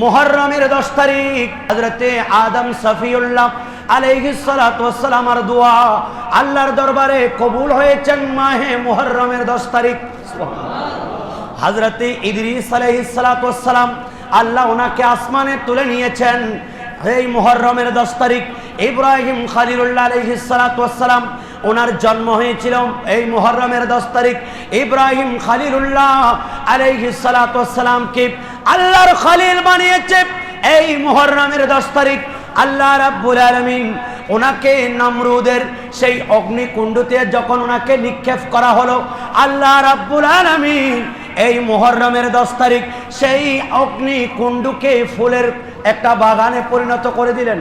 মুহররমের দশ তারিখ হজরতে আদম সফিউল্লাহ আলাইহিসসালামের দোয়া আল্লাহর দরবারে কবুল হয়েছেন মাহে মুহররমের দশ তারিখ। হজরতে ইদরিস আলাইহিসসালাম আল্লাহ ওনাকে আসমানে তুলে নিয়েছেন এই মুহররমের দশ তারিখ। ইব্রাহিম খালিলুল্লাহ আলহিসালাম ওনার জন্ম হয়েছিল এই মুহররমের দশ তারিখ। ইব্রাহিম খালিলুল্লাহ আলহিসালামকে আল্লাহর খালিল বানিয়েছে। এই মুহররমের দশ তারিখ আল্লাহ রাব্বুল আলমিন ওনাকে নামরুদের সেই অগ্নিকুণ্ডতে যখন ওনাকে নিক্ষেপ করা হলো, আল্লাহ রাব্বুল আলমিন এই মুহররমের দশ তারিখ সেই অগ্নিকুণ্ডকে ফুলের একটা বাগানে পরিণত করে দিলেন।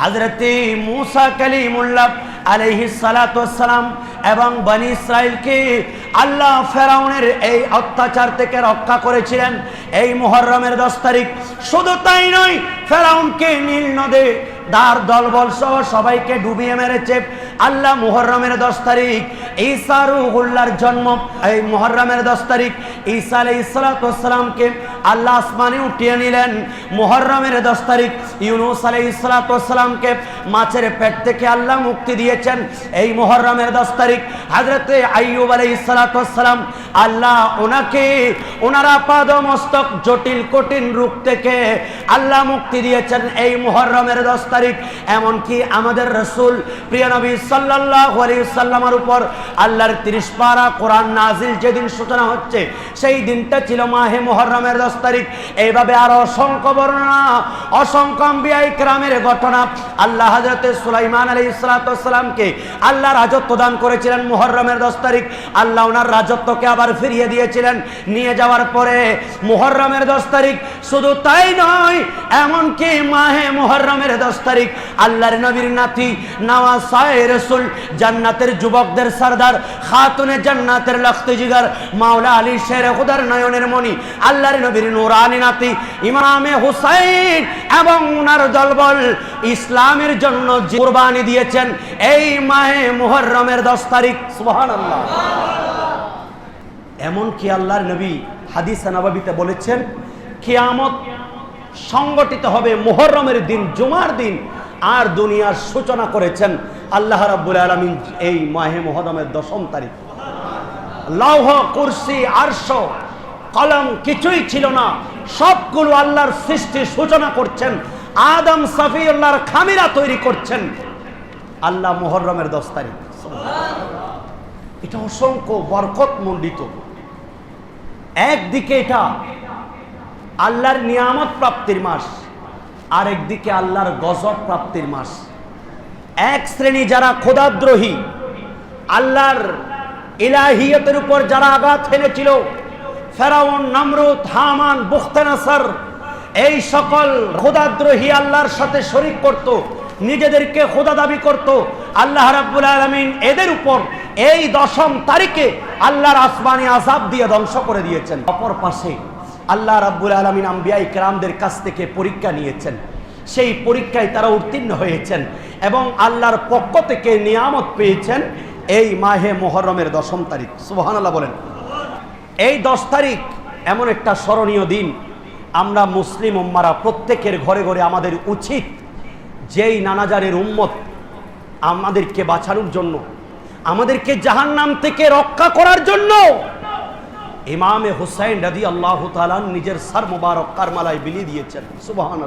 হাজরতে মুসা কালিমুল্লাহ আলহি সালাতাম এবং বনি ইসরায়েলকে আল্লাহ ফেরাউনের এই অত্যাচার থেকে রক্ষা করেছিলেন। এই মুহররমের দশ তারিখ শুধু তাই নয়, ফেরাউনকে নীল নদে দার দলবল সহ সবাইকে ডুবিয়ে মেরেছে। আল্লাহ মুহররমের দশ তারিখ, ঈসা রুহুল্লার জন্ম। এই মুহররমের দশ তারিখ ঈসা আলাই ইসলাতামকে আল্লাহ আসমানে উঠিয়ে নিলেন। মোহরমের দশ তারিখ। ইউনুস আলাই ইসলাতামকে মাছের পেট থেকে আল্লাহ মুক্তি দিয়েছেন। এই মোহরমের দশ তারিখ হাজরতে আইয়ুব আলাই ইসলাতাম আল্লাহ ওনাকে, ওনারা পাদমস্তক জটিল, কঠিন রূপ থেকে আল্লাহ মুক্তি দিয়েছেন এই মুহররমের দশ তারিখ। এমনকি আমাদের রসুল, প্রিয় নবী সাল্লাহ সাল্লামার উপর আল্লাহর তিরিশ পারা কোরআন নাজিল যেদিন সূচনা হচ্ছে, সেই দিনটা ছিল মাহে মোহরমের দশ তারিখ। এইভাবে আরও অসংখ্য বর্ণনা, অসংখ্য ক্রামের ঘটনা আল্লাহ হজরত সুলাইমান আলী ইসলাতামকে আল্লাহ রাজত্ব দান করেছিলেন মোহরমের দশ তারিখ। আল্লাহ ওনার রাজত্বকে আবার ফিরিয়ে দিয়েছিলেন। নিয়ে যাওয়ার পরে মোহরমের দশ তারিখ শুধু তাই নয়, এমনকি মাহে মোহরমের দশ তারিখ আল্লাহর নবীর নাতি নওয়াজ সাহে রসুল, জান্নাতের যুবকদের সর্দার, খাতুনে জান্নাতের লখতে জিগার মাওলা আলী শের খুদার নয়নের মণি, আল্লাহর নবীর নুরানি নাতি, ইমামে হুসাইন এবং উনার দলবল ইসলামের জন্য কুরবানি দিয়েছেন, এই মাহে মুহররমের দশ তারিখ। সুবহানাল্লাহ। এমন কি আল্লাহর নবী হাদিস নবাবিতে বলেছেন, কিয়ামত সংগঠিত হবে মোহররমের দিন, জুমার দিন। আর দুনিয়ার সূচনা করেছেন আল্লাহ রাব্বুল আলামিন এই মাহে মোহররমের দশম তারিখ। লৌহ, কুরসি, আরশ, কলম কিছুই ছিল না। সবগুলো আল্লাহর সৃষ্টির সূচনা করছেন। আদম সাফিউল্লাহর খামিরা তৈরি করছেন। আল্লাহ মোহররমের দশ তারিখ। এটা অসংখ্য বরকত মণ্ডিত। একদিকে এটা আল্লাহর নিয়ামত প্রাপ্তির মাস, আরেকদিকে আল্লাহর গজব প্রাপ্তির মাস। এক শ্রেণি যারা খোদাদ্রোহী আল্লাহর ইলাহিয়তের উপর যারা আঘাত ফেলেছিল ফেরাউন, নমরুদ, হামান বুখতানাসার এই সকল খোদাদ্রোহী আল্লাহর সাথে শরিক করত, নিজেদেরকে খোদা দাবি করত, আল্লাহ রাব্বুল আলমিন এদের উপর এই দশম তারিখে আল্লাহর আসমানি আজাব দিয়ে ধ্বংস করে দিয়েছেন। অপর পাশে আল্লাহ রাব্বুল আলমিন আম্বিয়াই কেরামদের কাছ থেকে পরীক্ষা নিয়েছেন। সেই পরীক্ষায় তারা উত্তীর্ণ হয়েছেন এবং আল্লাহর পক্ষ থেকে নিয়ামত পেয়েছেন এই মাহে মোহরমের দশম তারিখ। সুবহানাল্লাহ বলেন। এই দশ তারিখ এমন একটা স্মরণীয় দিন। আমরা মুসলিম উম্মারা প্রত্যেকের ঘরে ঘরে আমাদের উচিত যেই নানাজারের উম্মত আমাদেরকে বাঁচানোর জন্য আমাদেরকে জাহান্নাম থেকে রক্ষা করার জন্য ইমামে হুসাইন রাদি আল্লাহ নিজের সার মুবারক কারমালায় বিলিয়ে দিয়েছেন। সুবাহান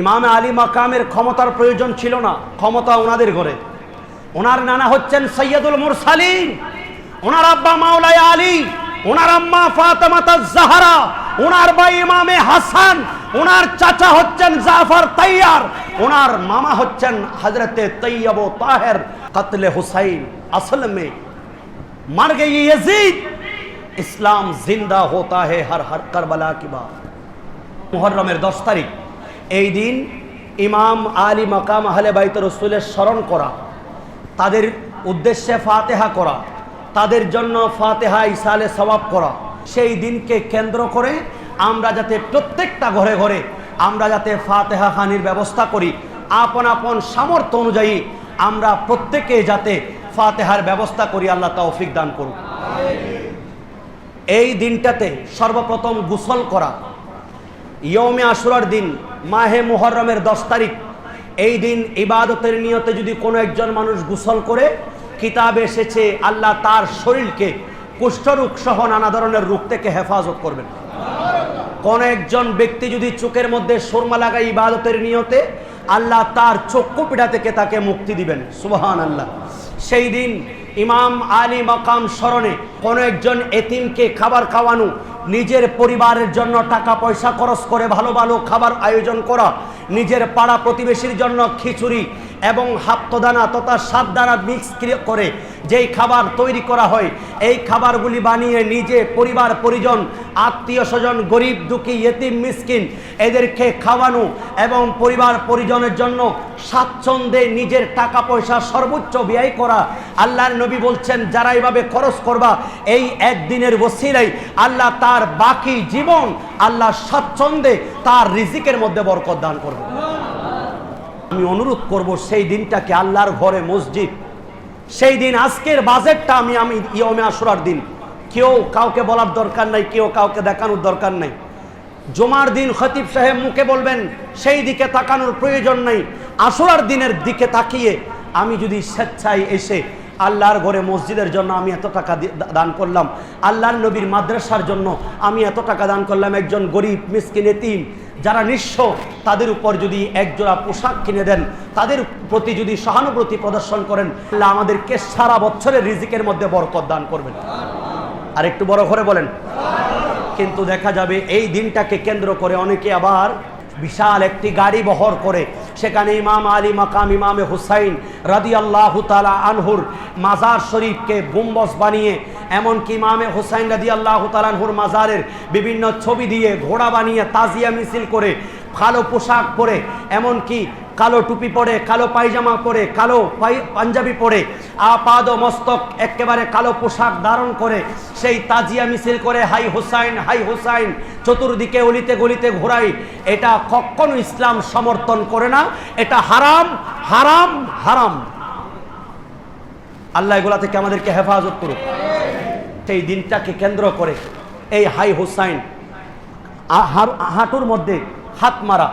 ইমামে আলী মাকামের ক্ষমতার প্রয়োজন ছিল না, ক্ষমতা ওনাদের ঘরে। ওনার নানা হচ্ছেন সৈয়দুল মুরসালিন, ওনার আব্বা মাওলায় আলী, ওনার আম্মা ফাতেমাতা জাহারা, ওনার ভাই ইমামে হাসান, ওনার চাচা হচ্ছেন জাফর তৈয়ার ওনার মামা হচ্ছেন হাজরতে তৈয়ব তাহের কাতলে হুসাইন। আসল মে মার গে ইসলাম জিন্দা হোতা হে হর হর করবলা কি বা মুহররমের দশ তারিখ। এই দিন ইমাম আলী মাকাম আহলে বাইত রসুলের স্মরণ করা। তাদের উদ্দেশ্যে ফাতেহা করা। তাদের জন্য ফাতেহা ইসালে সবাব করা। সেই দিনকে কেন্দ্র করে আমরা যাতে প্রত্যেকটা ঘরে ঘরে আমরা যাতে ফাতেহা খানির ব্যবস্থা করি, আপন আপন সামর্থ্য অনুযায়ী আমরা প্রত্যেকে যাতে ফাতেহার ব্যবস্থা করি, আল্লাহ তৌফিক দান করুন। এই দিনটাতে সর্বপ্রথম গোসল করা। ইয়মে আশুরার দিন, মাহে মুহররমের দশ তারিখ। এই দিন ইবাদতের নিয়তে যদি কোনো একজন মানুষ গোসল করে, কিতাবে এসেছে, আল্লাহ তার শরীরকে কুষ্ঠরোগ সহ নানা ধরনের রোগ থেকে হেফাজত করবেন। কোন একজন ব্যক্তি যদি চোখের মধ্যে সুরমা লাগায় ইবাদতের নিয়তে, আল্লাহ তার চক্ষু পীড়া থেকে তাকে মুক্তি দিবেন। সুবহান আল্লাহ সেই দিন ইমাম আলী মাকাম স্মরণে কোনো একজন এতিমকে খাবার খাওয়ানো, নিজের পরিবারের জন্য টাকা পয়সা খরচ করে ভালো ভালো খাবার আয়োজন করা, নিজের পাড়া প্রতিবেশীর জন্য খিচুড়ি এবং হাপ্তদানা তথা সাতদানা মিক্স করে যেই খাবার তৈরি করা হয়, এই খাবারগুলি বানিয়ে নিজে পরিবার, পরিজন, আত্মীয় স্বজন, গরিব, দুঃখী ইয়েতিম মিসকিন এদেরকে খাওয়ানো এবং পরিবার, পরিজনের জন্য স্বাচ্ছন্দ্যে নিজের টাকা পয়সা সর্বোচ্চ ব্যয় করা। আল্লাহর নবী বলছেন, যারা এইভাবে খরচ করবা, এই একদিনের বসিলাই আল্লাহ তার বাকি জীবন, আল্লাহ স্বাচ্ছন্দ্যে তার রিজিকের মধ্যে বরকত দান করবে। আমি অনুরোধ করব সেই দিনটাকে আল্লাহর ঘরে মসজিদ। সেই দিন আজকের বাজেটটা আমি আমি ইয়মে আসরার দিন। কেউ কাউকে বলার দরকার নাই, কেউ কাউকে দেখানোর দরকার নাই। জমার দিন খতিব সাহেব মুখে বলবেন, সেই দিকে তাকানোর প্রয়োজন নেই। আসরার দিনের দিকে তাকিয়ে আমি যদি স্বেচ্ছায় এসে আল্লাহর ঘরে মসজিদের জন্য আমি এত টাকা দান করলাম, আল্লাহর নবীর মাদ্রাসার জন্য আমি এত টাকা দান করলাম, একজন গরিব, মিসকিন, এতিম যারা নিঃস্ব, তাদের উপর যদি একজোড়া পোশাক কিনে দেন, তাদের প্রতি যদি সহানুভূতি প্রদর্শন করেন আল্লাহ আমাদেরকে সারা বছরের রিজিকের মধ্যে বরকত দান করবেন। আর একটু বড় করে বলেন। কিন্তু দেখা যাবে এই দিনটাকে কেন্দ্র করে অনেকে আবার বিশাল একটি গাড়ি বহর করে। সেখানে ইমাম আলী মাকাম ইমামে হুসাইন রাদি আল্লাহ তালা আনহুর মাজার শরীফকে গুম্বস বানিয়ে এমনকি ইমামে হোসাইন রাদি আল্লাহ তালানহুর মাজারের বিভিন্ন ছবি দিয়ে ঘোড়া বানিয়ে তাজিয়া মিছিল করে, কালো পোশাক পরে, এমনকি কালো টুপি পরে, কালো পায়জামা পরে, কালো পাঞ্জাবি পরে, আপাদ মস্তক একেবারে কালো পোশাক ধারণ করে সেই তাজিয়া মিছিল করে, হাই হুসাইন হাই হুসাইন, চতুর্দিকে অলিতে গলিতে ঘোরাই এটা কখনো ইসলাম সমর্থন করে না। এটা হারাম হারাম হারাম। আল্লাহ এগুলা থেকে আমাদেরকে হেফাজত করুক। সেই দিনটাকে কেন্দ্র করে এই হাই হুসাইন হাঁটুর মধ্যে হাত মারা,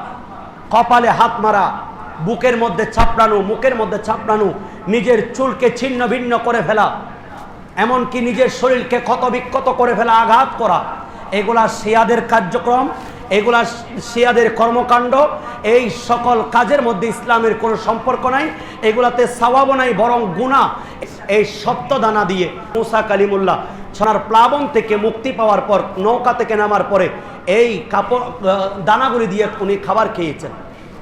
কপালে হাত মারা, বুকের মধ্যে ছাপড়ানো, মুখের মধ্যে ছাপড়ানো, নিজের চুলকে ছিন্ন ভিন্ন করে ফেলা, এমনকি নিজের শরীরকে ক্ষত বিক্ষত করে ফেলা, আঘাত করা, এগুলা শিয়াদের কার্যক্রম, এগুলা শিয়াদের কর্মকাণ্ড, এই সকল কাজের মধ্যে ইসলামের কোনো সম্পর্ক নাই, এগুলাতে সওয়াবও নাই, বরং গুণা এই সপ্তদানা দিয়ে মুসা কালিমুল্লাহ সোনার প্লাবন থেকে মুক্তি পাওয়ার পর, নৌকা থেকে নামার পরে এই কাপড় দানাগুলি দিয়ে উনি খাবার খেয়েছেন।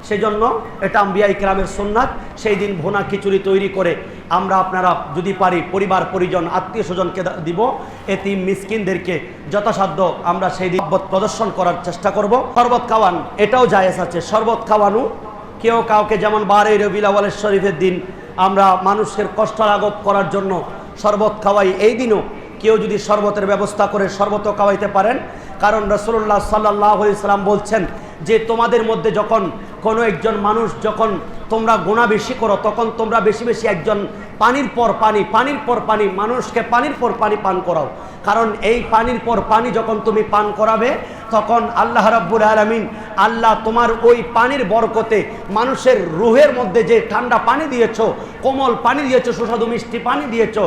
সেই জন্য এটা আম্বিয়াই গ্রামের সোননাথ সেই দিন ভুনা খিচুড়ি তৈরি করে আমরা আপনারা যদি পারি, পরিবার, পরিজন, আত্মীয় স্বজনকে দিব। এতিম মিসকিনদেরকে যথাসাধ্য আমরা সেই দিন প্রদর্শন করার চেষ্টা করব। শরবত খাওয়ান, এটাও জায়েজ আছে। শরবত খাওয়ানো, কেউ কাউকে যেমন বারে রবিল আওয়ালের শরীফের দিন আমরা মানুষের কষ্ট লাঘব করার জন্য শরবত খাওয়াই, এই দিনও কেউ যদি শরবতের ব্যবস্থা করে শরবত খাওয়াইতে পারেন। কারণ রসুল্লাহ সাল্লাহ ইসলাম বলছেন যে, তোমাদের মধ্যে যখন কোনো একজন মানুষ যখন তোমরা গোনা বেশি করো, তখন তোমরা বেশি বেশি একজন পানির পর পানি, পানির পর পানি, মানুষকে পানির পর পানি পান করাও। কারণ এই পানির পর পানি যখন তুমি পান করাবে তখন আল্লাহ রাব্বুল আলমিন, আল্লাহ তোমার ওই পানির বরকতে মানুষের রুহের মধ্যে যে ঠান্ডা পানি দিয়েছ, কোমল পানি দিয়েছ, সুস্বাদু মিষ্টি পানি দিয়েছ,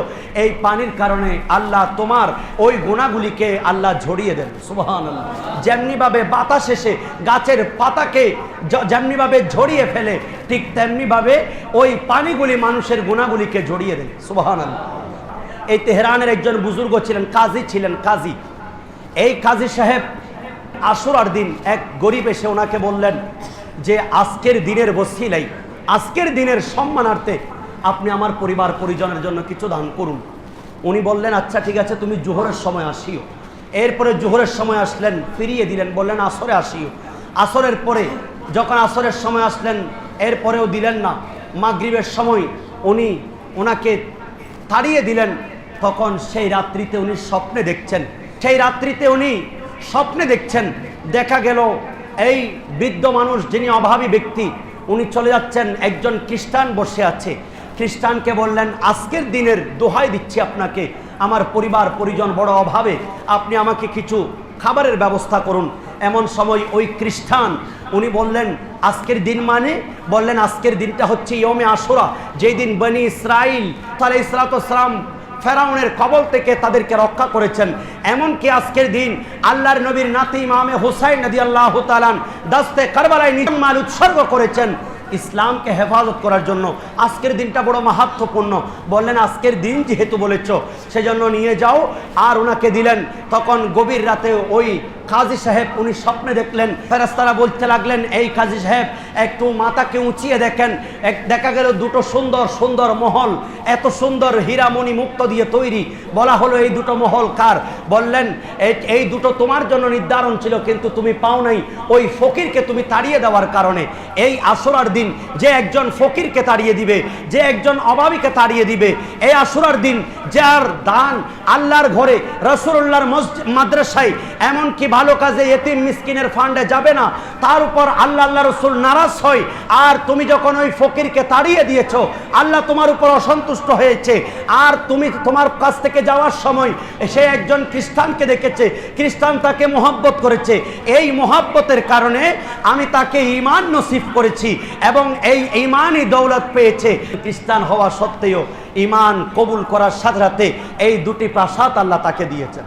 এই পানির কারণে আল্লাহ তোমার ওই গুণাগুলিকে আল্লাহ ঝরিয়ে দেন। সুবহান যেমনিভাবে বাতাস এসে গাছের পাতাকে যেমনিভাবে ঝরিয়ে ফেলে, ঠিক তেমনিভাবে ওই পানিগুলি মানুষের গুণাগুলিকে জড়িয়ে দেয় সুবহান এই তেহরানের একজন বুজুর্গ ছিলেন, কাজী ছিলেন, কাজী। এই কাজী সাহেব আশুরার দিন এক গরিব এসে ওনাকে বললেন যে, আজকের দিনের বসিলাই আজকের দিনের সম্মানার্থে আপনি আমার পরিবার পরিজনের জন্য কিছু দান করুন। উনি বললেন আচ্ছা ঠিক আছে, তুমি জোহরের সময় আসিও। এরপরে জোহরের সময় আসলেন, ফিরিয়ে দিলেন, বললেন, আসরে আসিও। আসরের পরে যখন আসরের সময় আসলেন, এরপরেও দিলেন না। মাগরিবের সময় উনি ওনাকে তাড়িয়ে দিলেন, তখন সেই রাত্রিতে উনি স্বপ্নে দেখছেন। সেই রাত্রিতে উনি স্বপ্নে দেখছেন, দেখা গেল এই বৃদ্ধ মানুষ যিনি অভাবী ব্যক্তি, উনি চলে যাচ্ছেন, একজন খ্রিস্টান বসে আছে। খ্রিস্টানকে বললেন, আজকের দিনের দোহাই দিচ্ছি আপনাকে। আমার পরিবার, পরিজন বড় অভাবে। আপনি আমাকে কিছু খাবারের ব্যবস্থা করুন। এমন সময় ওই খ্রিস্টান, উনি বললেন, আজকের দিন মানে? বললেন, আজকের দিনটা হচ্ছে ইয়মে আশুরা। যেই দিন বনি ইসরাইল তাহলে ইসরাতাম ফেরাউনের কবল থেকে তাদেরকে রক্ষা করেছেন। এমনকি আজকের দিন আল্লাহর নবীর নাতি ইমামে হুসাইন নদী আল্লাহ তালান দাস্তে কারবালায় নিজম মাল উৎসর্গ করেছেন। ইসলামকে হেফাজত করার জন্য আজকের দিনটা বড় মাহাত্মপূর্ণ। বললেন, আজকের দিন যেহেতু বলেছ, সেজন্য নিয়ে যাও। আর ওনাকে দিলেন, তখন গভীর রাতে ওই কাজী সাহেব, উনি স্বপ্নে দেখলেন ফেরাস্তারা বলতে লাগলেন, এই কাজী সাহেব, একটু মাথাকে উঁচিয়ে দেখেন। এক, দেখা গেল দুটো সুন্দর সুন্দর মহল। এত সুন্দর হীরামণি মুক্ত দিয়ে তৈরি। বলা হলো, এই দুটো মহল কার? বললেন, "এই- দুটো তোমার জন্য নির্ধারণ ছিল, কিন্তু তুমি পাও নাই। ওই ফকিরকে তুমি তাড়িয়ে দেওয়ার কারণে। এই আসরার দিন, যে একজন ফকিরকে তাড়িয়ে দিবে, যে একজন অভাবীকে তাড়িয়ে দিবে, এই আসরার দিন, যার দান আল্লাহর ঘরে রসুল্লাহর মাদ্রাসায়, এমনকি ভালো কাজে এতিম মিসকিনের ফান্ডে যাবে না। তার উপর আল্লাহ আল্লাহ রসুল নারাজ হয়। আর তুমি যখন ওই ফকিরকে তাড়িয়ে দিয়েছ, আল্লাহ তোমার উপর অসন্তুষ্ট হয়েছে। আর তুমি তোমার কাছ থেকে যাওয়ার সময় সে একজন খ্রিস্টানকে দেখেছে। খ্রিস্টান তাকে মোহাব্বত করেছে। এই মোহাব্বতের কারণে আমি তাকে ইমান নসিব করেছি এবং এই ইমানই দৌলত পেয়েছে। খ্রিস্টান হওয়া সত্ত্বেও ইমান কবুল করার সাথে সাথে এই দুটি প্রাসাদ আল্লাহ তাকে দিয়েছেন।